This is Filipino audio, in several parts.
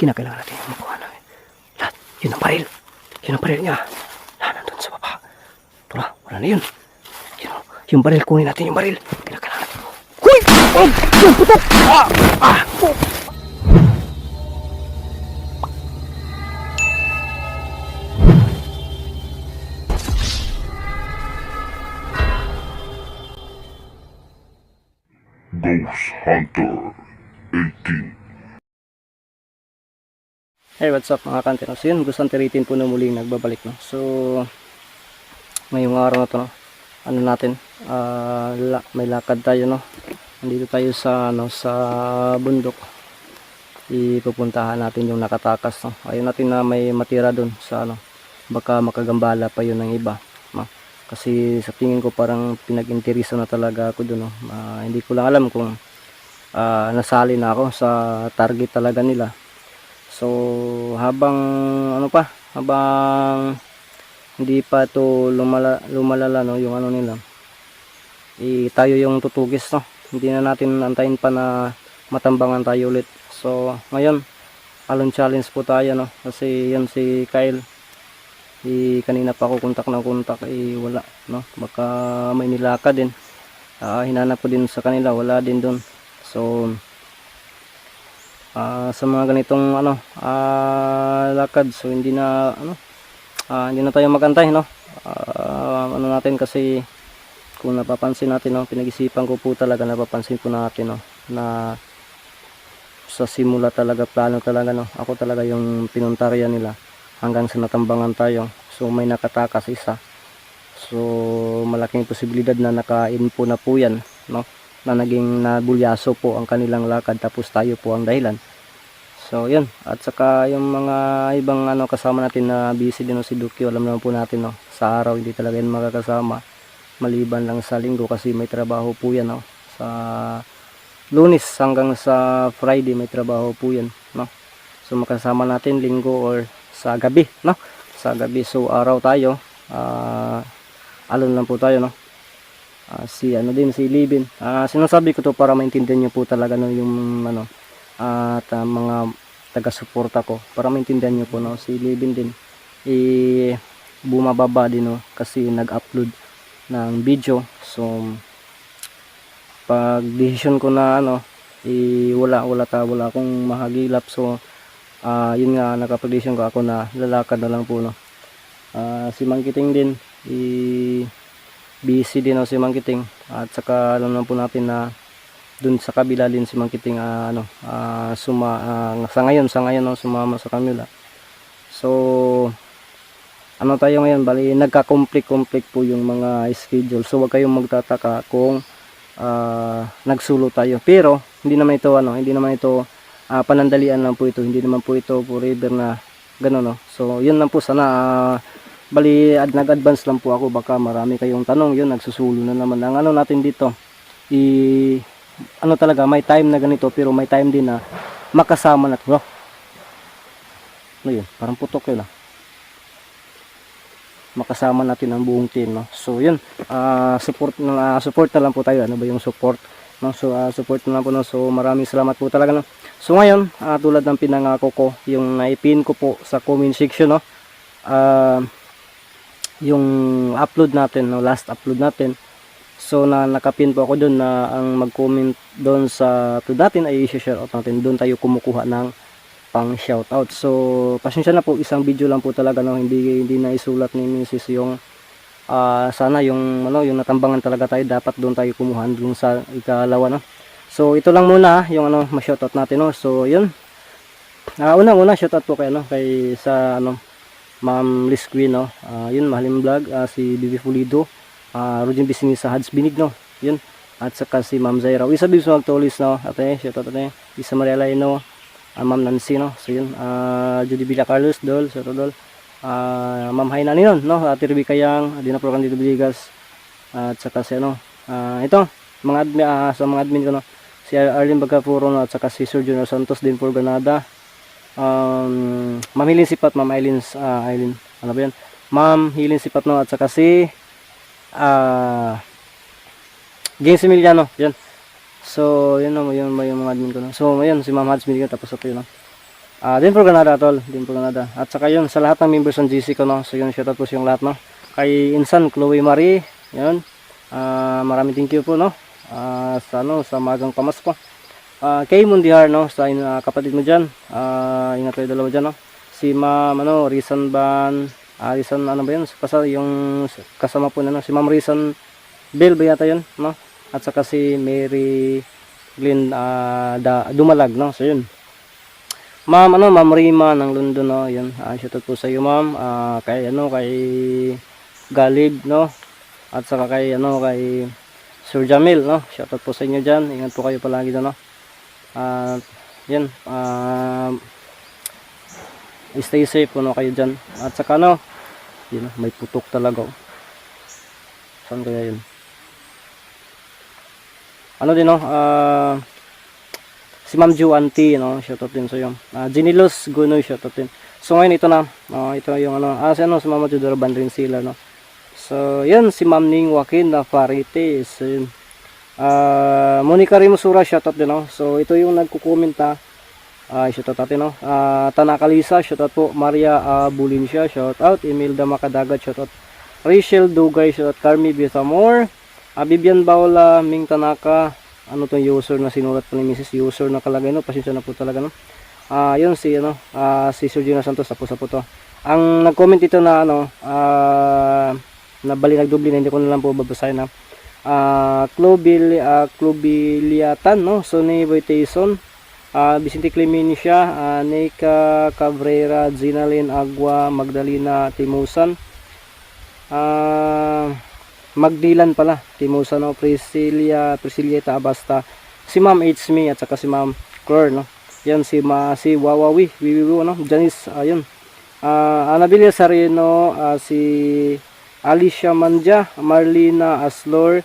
Kinakailangan natin yung makuha namin. Lahat, yun ang baril. Yun ang baril niya. Ah, nandun sa baba. Tara, wala na yun. Yun, yung baril, kunin natin yung baril. Kinakailangan natin. Huy! Oh! Yung putok! Ah! Ah! Hey, what's up mga kantinos? So yun, gustong tiritin po na muling nagbabalik. No? So, ngayong araw na to, no? ano natin, ah, la- may lakad tayo, no? Nandito tayo sa, ano, sa bundok. Ipupuntahan natin yung nakatakas, no? Ayun natin na may matira dun sa, ano, baka makagambala pa yun ng iba, no? Kasi sa tingin ko parang pinag-interesa na talaga ako dun, no? Ah, hindi ko lang alam kung ah, nasali na ako sa target talaga nila. So, habang ano pa, habang hindi pa to lumala, lumalala no, yung ano nila. I tayo yung tutugis no. Hindi na natin antayin pa na matambangan tayo ulit. So, ngayon, alon challenge po tayo no. Kasi yan si Kyle. I kanina pa ako kontak na kontak eh wala no. Baka may nilaka din. Ah, hinanap ko din sa kanila, wala din doon. So, ah sa mga ganitong ano ah lakad. So hindi na ano ah, hindi na tayo magantay no? Ah, ano natin kasi kung napapansin natin no pinag-isipan ko po talaga napapansin po natin no na sa simula talaga plano talaga no ako talaga yung pinuntarya nila hanggang sa natambangan tayo. So may nakatakas isa. So malaking posibilidad na naka-info na po yan no na naging nabulyaso po ang kanilang lakad tapos tayo po ang dahilan. So yun, at saka yung mga ibang ano kasama natin na busy din no, si Duki, alam naman po natin no, sa araw hindi talaga yan makakasama maliban lang sa linggo kasi may trabaho po yan no. Sa lunis hanggang sa Friday may trabaho po yan no. So makasama natin linggo or sa gabi no. Sa gabi so araw tayo ah alon lang po tayo no Ah, si ano din si Libin. Ah, sinasabi ko to para maintindihan niyo po talaga no yung ano at ah, mga taga-suporta ko. Para maintindihan niyo po no si Libin din. Eh bumababa din no kasi nag-upload ng video. So pag decision ko na ano eh wala wala ta wala akong mahagilap. So ah yun nga nakapag-decision ko ako na lalakad na lang po no. Ah, si Mangkiting din eh busy din ako si Mangkiting at saka alam naman po natin na dun sa kabila din si Mangkiting ah, ano ah, suma ah, sa ngayon sa ngayon no, sumama sa kanila so ano tayo ngayon? Bali nagka-conflict-conflict po yung mga schedule. So wag kayong magtataka kung ah, nagsulo tayo. Pero hindi naman ito ano hindi naman ito ah, panandalian lang po ito. Hindi naman po ito forever na gano'n no? So yun lang po. Sana ah, bali ad, nag-advance lang po ako. Baka marami kayong tanong. Yun nagsusulo na naman. Ang ano natin dito i ano talaga may time na ganito pero may time din na makasama natin oh. ano yun? Parang putok yun ah. Makasama natin ang buong team no? So yun. Ah support na support na lang po tayo. Ano ba yung support no? So ah, support na lang po no? So maraming salamat po talaga no? So ngayon ah, tulad ng pinangako ko yung naipin ko po sa comment section no? Ah yung upload natin, no, last upload natin. So na nakapin po ako doon na ang mag-comment doon sa upload natin ay i-share out natin. Doon tayo kumukuha ng pang shoutout. So pasensya na po, isang video lang po talaga no, hindi hindi na isulat ni Mrs. yung ah, sana yung ano, yung natambangan talaga tayo dapat doon tayo kumuha doon sa ikalawa no. So ito lang muna yung ano, ma-shoutout natin no. So yun. Ah, una-una shoutout po kay ano, kay sa ano Ma'am Liz Queen, no? Ah, yun, mahalim vlog, ah, si Bibi Fulido, ah, Rogin Business sa Hads Binig, no? Yun. At saka si Ma'am Zaira. Isa Bibs Magtolis, no? Ate, shout out ate. Isa Maria no? Ah, Ma'am Nancy, no? So yun, ah, Judy Villa Carlos, Dol, shout out Dol. Ah, Ma'am Haina nun, no? Ate Ruby Kayang, Adina Pro Candido Biligas. at saka si ano, ah, ito, mga admin, ah, sa mga admin ko, no? Si Arlene Bagapuro, no? At saka si Sir Junior Santos din for Granada um, Ma'am Hilin Sipat, Ma'am Aileen, ah, Aileen, ano ba yan? Ma'am Hilin Sipat no, at saka si ah James Emiliano, yan. So, yun na, yun ba yung mga admin ko na. So, ayun, si Ma'am Hads binigyan tapos ito yun. no? Ah, din po Canada tol, din po Canada. At saka yun, sa lahat ng members ng GC ko, no. So, yun, shoutout po yung lahat, no. Kay Insan, Chloe Marie, yun. Ah, maraming thank you po, no. Ah, sa, ano, sa magang pamas po. Ah, kay Mundihar, no, sa ah, kapatid mo dyan. Ah, ingat kayo dalawa dyan, no. Si Ma'am, ano, Rizan Ban, ah, Rizan, ano ba yun? Kasi yung kasama po na, no. Si Ma'am Rizan Bill ba yata yun, no? At saka si Mary Glenn ah, da, Dumalag, no? So, yun. Ma'am, ano, Ma'am Rima ng London, no? Yun, ah, shoutout po sa iyo, ma'am. Ah, kay, ano, kay Galib, no? At saka kay, ano, kay Sir Jamil, no? Shoutout po sa inyo dyan. Ingat po kayo palagi no? At, yun, ah, stay safe, no, kayo dyan. At saka, no, yun, may putok talaga, oh. Saan kaya yun? Ano din, no? Ah, si Ma'am Ju Auntie, no? Shoutout din sa iyo. Ah, Ginilos Gunoy, shoutout din. So ngayon ito na, oh, ito yung ano, ah, si ano, si Mama Judora Bandrin sila, no? So, yan, si Ma'am Ning Joaquin na Farites. So, yun. Ah, Monica Rimusura, shoutout din, no? So, ito yung nagkukomenta. Ah, shoutout natin, no? Ah, Tanaka Lisa, shoutout po. Maria ah, Bulinsya, shoutout. Imelda Makadagat, shoutout. Rachel Dugay, shoutout. Carmi Bisamor. Ah, Bibian Baula, Ming Tanaka, ano tong user na sinulat po ni Mrs. User na kalagay no, pasensya na po talaga no. Ah, yun si ano, ah, si Sir Gina Santos tapos na po to. Ang nag-comment dito na ano, ah, na bali na hindi ko na lang po babasahin na. Ah, Clobil, ah, Clobiliatan no, Sonny Boy Tyson, ah, Vicente Clemencia, ah, Nika Cabrera, Zinalyn Agua, Magdalena Timusan. Ah, Magdilan pala, Timusa no, Priscilia, Priscilieta Abasta, si Ma'am Me at saka si Ma'am Claire no. Yan si Ma si Wawawi, Wiwiwi no, Janice ayun. Ah, Anabilia Sarino, ah, si Alicia Manja, Marlina Aslor,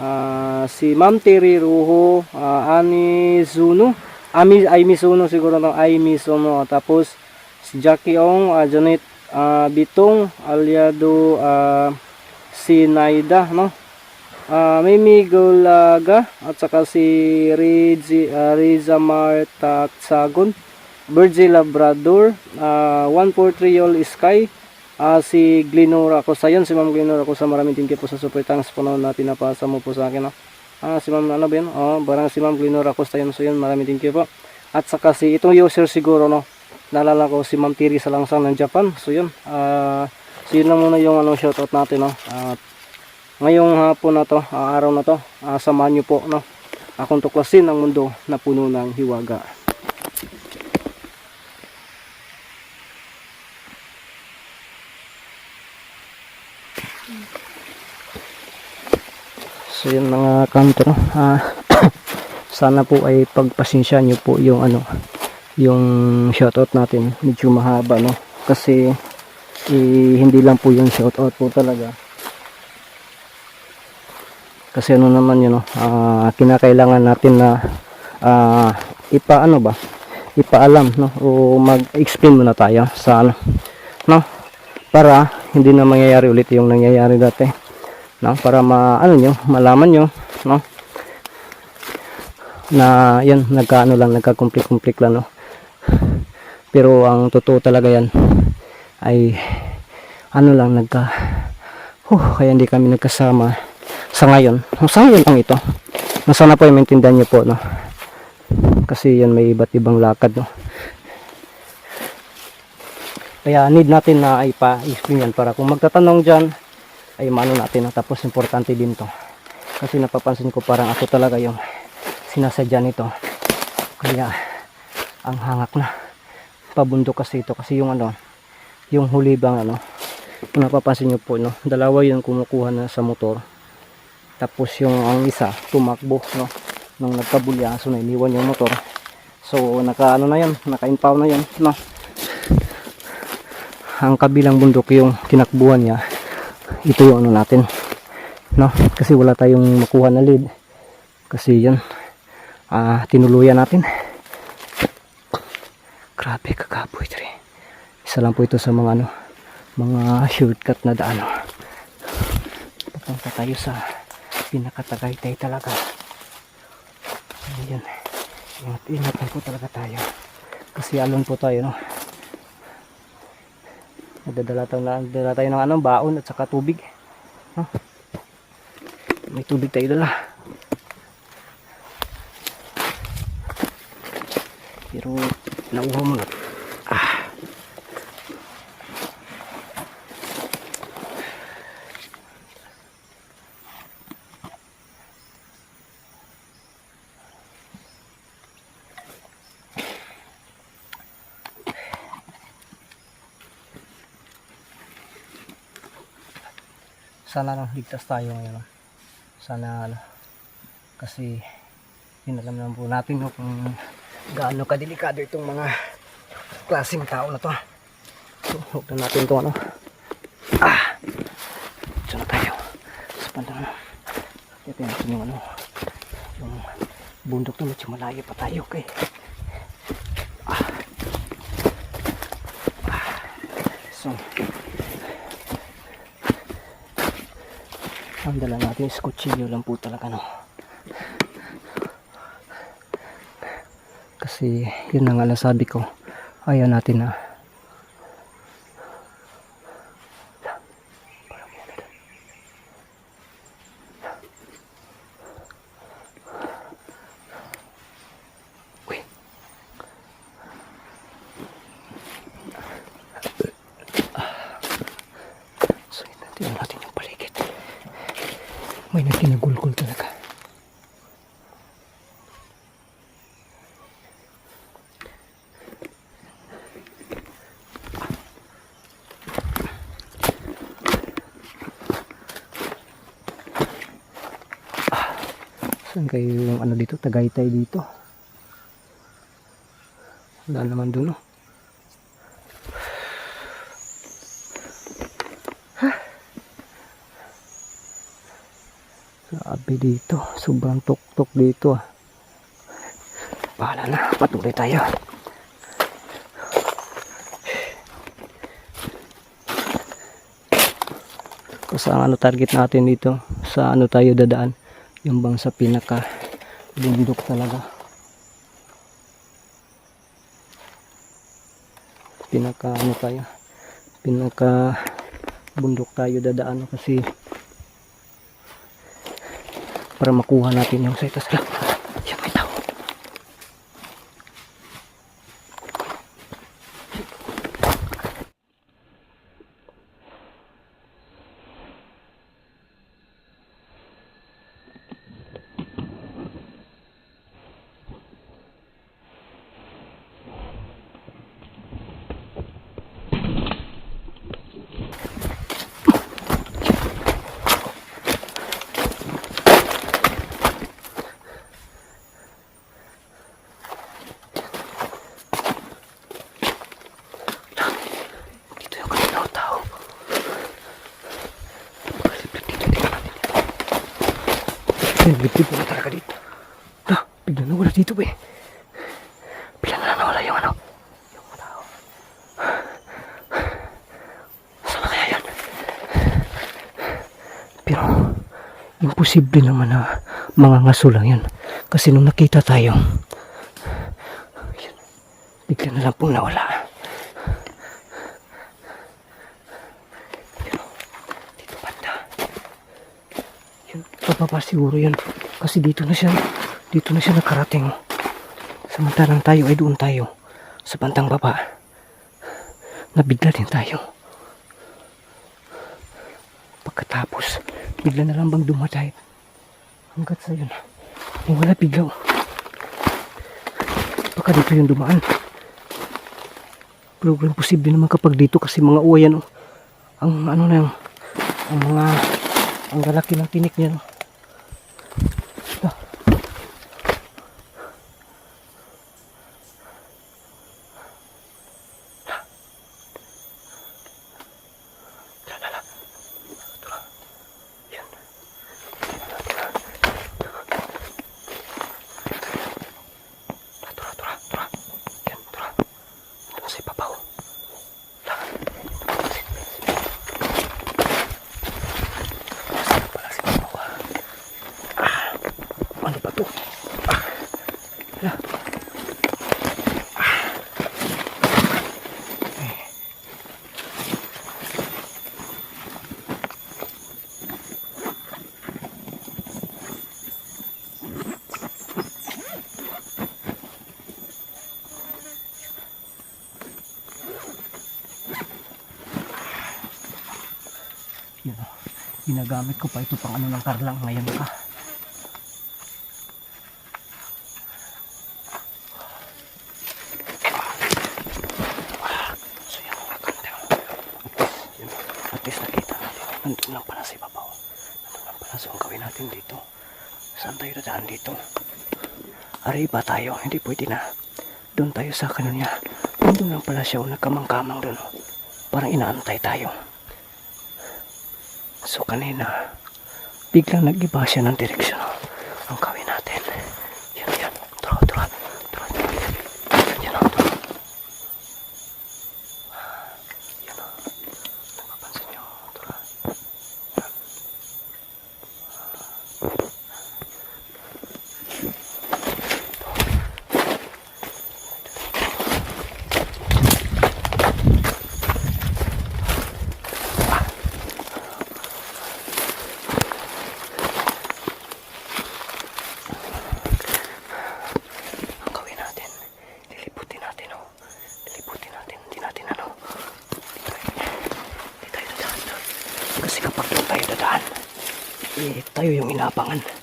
ah, si Ma'am Terry Ruho, ah, Ani Zuno, Ami ay Mizuno siguro no, ay Mizuno tapos si Jackie Ong, ah, Janet ah, Bitong, Aliado ah, si Naida, no? Ah, Mimi Gulaga at saka si Rizi, uh, Riza Marta Sagon, Virgil Labrador, ah 143 Yol Sky, ah si Glenora Acosta, yun si Ma'am Glenora Acosta, maraming thank you po sa super thanks po na natin napasa mo po sa akin, no? Ah, si Ma'am, ano ba yun? Oh, barang si Ma'am Glenora Acosta yun, so yun, maraming thank you po. At saka si, itong user siguro, no? Naalala ko si Ma'am Tiri Salangsang ng Japan, so yun, ah, So yun lang muna yung ano, shoutout natin no. At ngayong hapon na to, ah, araw na to, ah, samahan niyo po no. Akong tuklasin ang mundo na puno ng hiwaga. So yun mga kanto no. Ah, sana po ay pagpasensya niyo po yung ano yung shoutout natin. Medyo mahaba no? Kasi eh, hindi lang po yung shoutout po talaga. Kasi ano naman yun no, ah, kinakailangan natin na ah, ipaano ba? Ipaalam no? O mag-explain muna tayo sa ano no? Para hindi na mangyayari ulit yung nangyayari dati no? Para ma ano nyo malaman nyo no? Na yan nagkaano lang nagka-complik-complik lang no? Pero ang totoo talaga yan ay ano lang nagka huh, kaya hindi kami nagkasama sa ngayon. Sa ngayon lang ito. Na sana po ay maintindihan niyo po no? Kasi yan may iba't ibang lakad no? Kaya need natin na ay pa-explain yan para kung magtatanong dyan ay maano natin no? tapos importante din to. Kasi napapansin ko parang ako talaga yung sinasadya nito. Kaya ang hangak na. Pabundok kasi ito. Kasi yung ano yung huli bang ano kung napapansin nyo po no dalawa yung kumukuha na sa motor. Tapos yung ang isa tumakbo no nung nagkabulyaso na iniwan yung motor. So naka ano na yan naka impound na yan no. Ang kabilang bundok yung tinakbuhan niya ito yung ano natin no kasi wala tayong makuha na lead kasi yan ah tinuluyan natin grabe kagaboy tre isa lang po ito sa mga ano mga shortcut na daan papunta tayo sa pinakatagaytay talaga Ayan. Ingat, ingat po talaga tayo. Kasi alon po tayo, no? Nagdadala tayo, na, nagdadala tayo ng ano, baon at saka tubig. No? May tubig tayo dala. Pero nauha mo na. Sana no, ligtas tayo ngayon. Sana ano, kasi yun alam naman po natin no, kung gaano kadelikado itong mga klaseng tao na to. So, huwag na natin itong ano. Ah! Ito na tayo. Sa bandang ano. Ito yung ano. Yung bundok na medyo malayo pa tayo kay. Ah. Ah. So, natin is kutsilyo lang po talaga no. Kasi yun na nga lang sabi ko. Ayaw natin na Uy. So, tingnan natin yung paligid. May nagkinagulgul talaga. Saan kayo yung ano dito? Tagaytay dito. Wala naman dun, no? Sabi dito, sobrang tuktok dito ah. Bahala na, patuloy tayo. Ang ano target natin dito, sa ano tayo dadaan, yung bang sa pinaka bundok talaga. Pinaka ano tayo, pinaka bundok tayo dadaan kasi para makuha natin yung setas lang. Liblib na talaga dito. Ah, bigla na wala dito eh. Bigla na nawala yung ano. Yung tao. Saan na kaya yan? Pero, imposible naman na mga ngaso lang yan. Kasi nung nakita tayo, yun, bigla na lang pong nawala. Dito banda. Yun, pababa siguro yun. Kasi dito na siya, dito na siya nakarating. Samantalang tayo ay doon tayo. Sa bandang baba. Nabigla din tayo. Pagkatapos, bigla na lang bang dumatay. Hanggat sa yun. Ay wala biglaw. Baka dito yung dumaan. Pero posible naman kapag dito kasi mga uwayan oh ang ano na yung ang mga ang lalaki ng tinik niya no? ginagamit ko pa ito pang ano ng karlang ngayon ka so yan mga at least nakita natin. Nandun lang pala sa ibabaw. Nandun lang pala so ang gawin natin dito. Saan tayo dadaan dito? Arriba tayo. Hindi pwede na. Doon tayo sa kanon niya nandun lang pala siya oh, nagkamang-kamang doon oh. parang inaantay tayo kanina. Biglang nagiba siya ng direksyon. tayo yung inaabangan.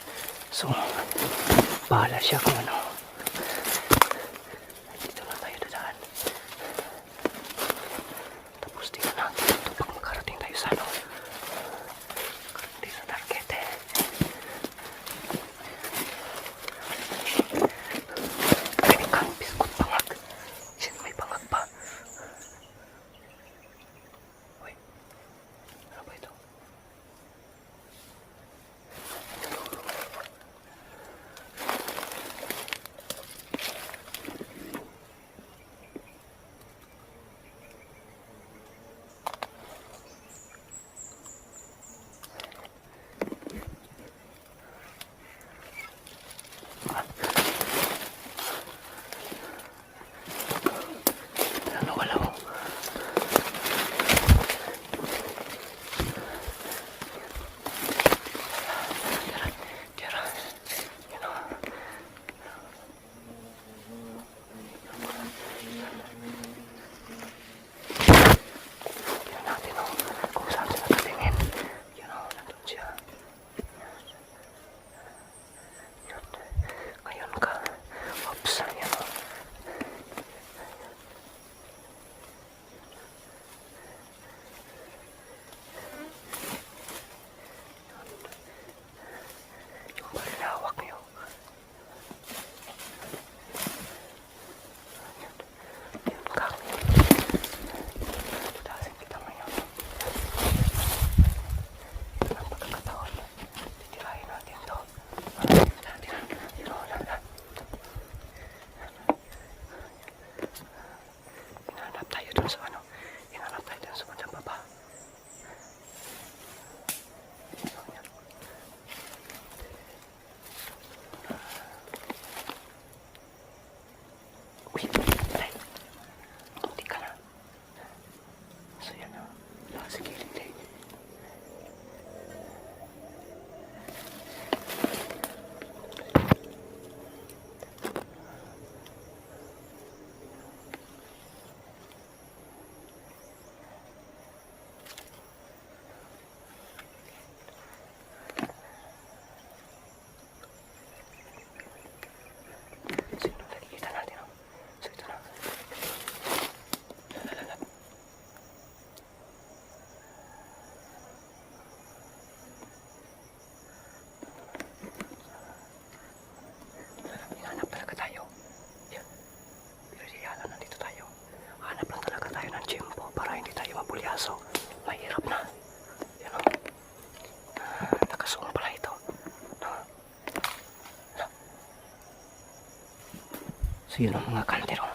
So yun ang mga kaldero.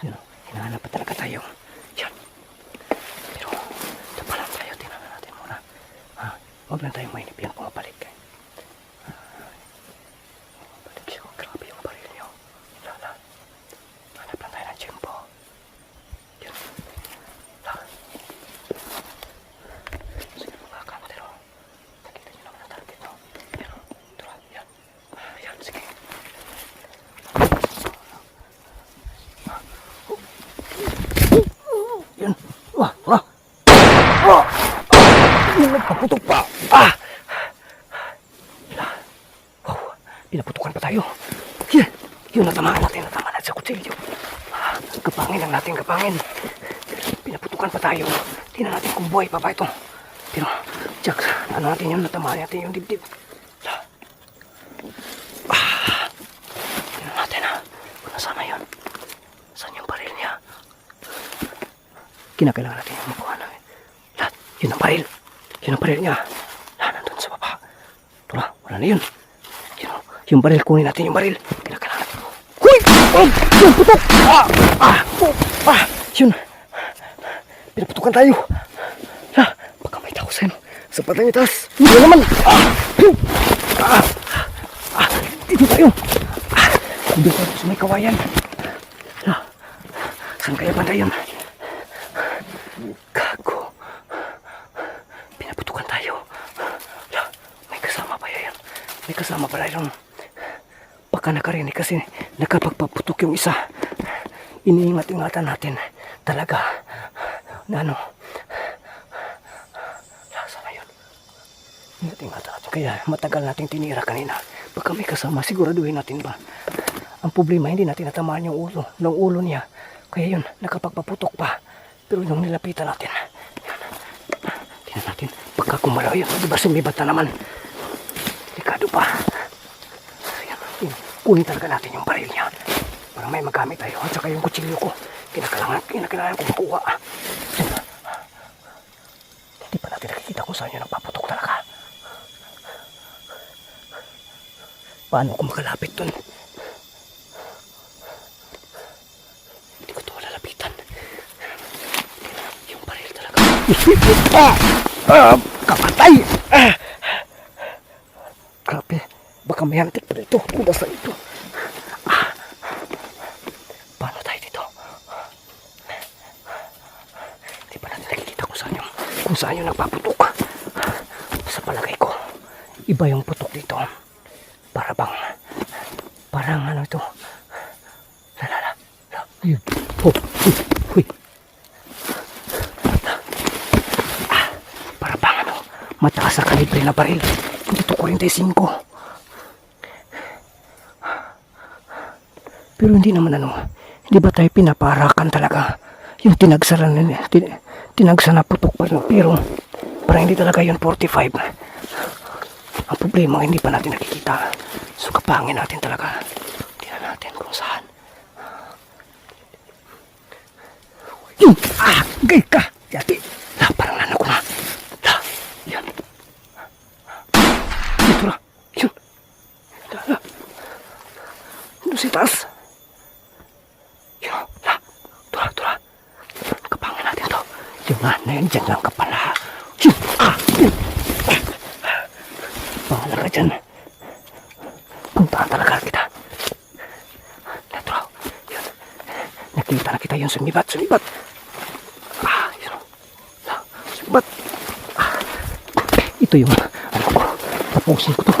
Yun, hinahanap pa talaga tayo. Yun. Pero, ito pa lang tayo. Tingnan natin muna. Ha? Huwag lang tayo mainip yan. Pumapalik kayo. Ano natin yun? Natamaan natin yung dibdib. Ah, tingnan natin ha. Kung nasaan na yun. Saan yung baril niya? Kinakailangan natin yung makuha namin. Lahat, yun ang baril. Yun ang baril niya. Lahat nandun sa baba. Tula, wala na yun. Yun, o. yung baril, kunin natin yung baril. Kinakailangan natin. Huy! Oh! Yun, putok! Ah! Ah! Oh! Ah! Yun! Pinaputukan tayo. Ah! Baka may tao sa patang itaas. Hindi naman. Ah! Ah! Ah! Dito tayo. Ah! Dito tayo sa may kawayan. Ah! Saan kaya banda yun? Gago. Pinaputukan tayo. Ah, May kasama pa yan. May kasama pala yun. Baka nakarinig kasi nakapagpaputok yung isa. Iniingat-ingatan natin. Talaga. Na ano. Lasa na yun. Ingat-ingatan natin. Kaya matagal nating tinira kanina. Baka may kasama. Siguraduhin natin ba? Ang problema, hindi natin natamaan yung ulo. Ng ulo niya. Kaya yun, nakapagpaputok pa. Pero yung nilapitan natin. Tingnan natin. Pagka kumalaw yun, di ba sumibat na naman? Delikado pa. Yan. Yan. Kunin talaga natin yung baril niya. Para may magamit tayo. At saka yung kutsilyo ko. Kinakailangan, kinakailangan kong makuha. Hindi pa natin nakikita kung saan yun nagpaputok talaga. Paano ko makalapit dun? Hindi ko to lalapitan. Yung baril talaga. ah! Ah! Kapatay! Ah! Grabe. Baka may hantik pa dito. Kung basta ito. Ah! Paano tayo dito? Hindi pa natin nakikita yung, kung saan yung nagpaputok. Sa palagay ko, iba yung putok dito. Para bang, parang ano ito. La la la. la. Ayun. Oh, huy, huy. Ah, para bang ano, na baril. Dito 45. Pero hindi naman ano, hindi ba tayo pinaparakan talaga? Yung tinagsaran na, tin, tinagsa na putok pa rin. Pero, parang hindi talaga yun 45. Ang problema, hindi pa natin nakikita. So, kapangin natin talaga. Tingnan natin kung saan. Ah, gay ka. Yati. La, parang nanak ko na. La, yan. Dito na. Yun. La, la. Taas. Yun, la. Tura, tura. Kapangin natin to. Yung nga na yun, dyan lang ka pala. Yun, ah, yun. Bahala ka dyan. Puntahan talaga kita. Letro, yun. Nakita na kita yung sumibat, sumibat. Ah, yun. Ah, sumibat. Ah, ito yung, ano ko, tapusin ko to.